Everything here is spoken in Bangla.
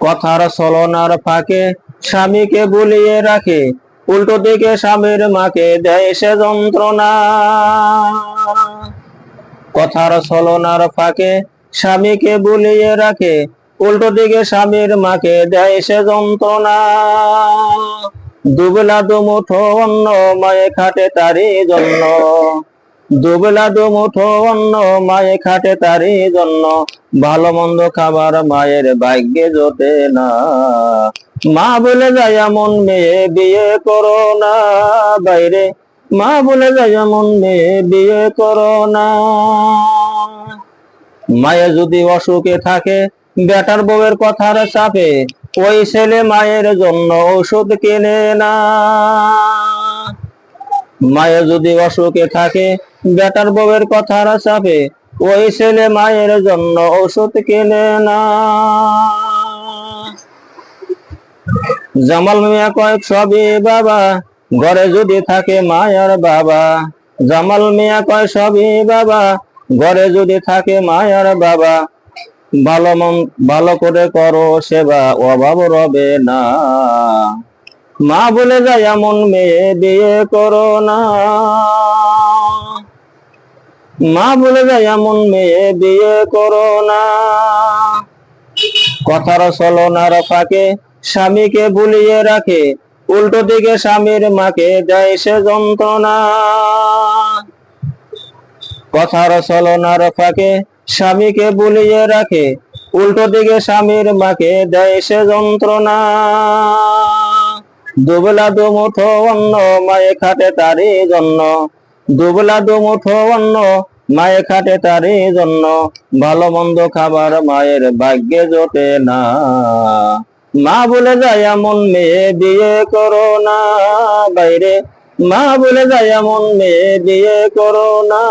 কথার ছলনার ফাঁকে, স্বামীকে বুলিয়ে রাখে। উল্টো দিকে স্বামীর মাকে দেয় সে যন্ত্রণা। কথার ছলনার ফাঁকে, স্বামীকে বুলিয়ে রাখে। উল্টো দিকে স্বামীর মাকে দেয় সে যন্ত্রণা। দুবেলা দুমুঠো অন্ন মায়ে খাটে তারই জন্য। দুবেলা দুমুঠো অন্ন মায়ে খাটে তারই জন্য ভালো মন্দ খাবার মায়ের ভাগ্যে জোটে না মা বলে যায় এমন মেয়ে বিয়ে করো না, বাইরে মা বলে যায় এমন মেয়ে বিয়ে করো না। মায়ে যদি অসুখে থাকে, বেটার বউয়ের কথার চাপে ওই ছেলে মায়ের জন্য ওষুধ কেনে না। মায়ে যদি অসুখে থাকে, বেটার বউয়ের কথার চাপে ওই ছেলে মায়ের জন্য ওষুধ কেনে না। জামাল মিয়া কয়েক সবই বাবা, ঘরে যদি থাকে মায়ার বাবা। জামাল মিয়া কয় সবই বাবা, ঘরে যদি থাকে মায়ার বাবা। ভালো মন, ভালো করে করো সেবা, অভাব রবে না। মা বলে যায়, এমন মেয়ে বিয়ে করো না। মা বলে যায়, এমন মেয়ে বিয়ে করো না। কথার ছলনার ফাঁকে স্বামীকে ভুলিয়ে রাখে। উল্টো দিকে স্বামীর মাকে দেয় সে যন্ত্রণা। কথার ছলনার ফাঁকে স্বামীকে ভুলিয়ে রাখে। উল্টো দিকে স্বামীর মাকে দেয় সে যন্ত্রণা। দুবেলা দুমুঠো অন্ন, মায়ে খাটে তারই জন্য। দুবেলা দুমুঠো অন্ন, মায়ে খাটে তারই জন্য। ভালো মন্দ খাবার মায়ের ভাগ্যে জোটে না। মা বলে যায়, এমন মেয়ে বিয়ে করো না। বাইরে, মা বলে যায়, এমন মেয়ে বিয়ে করো না।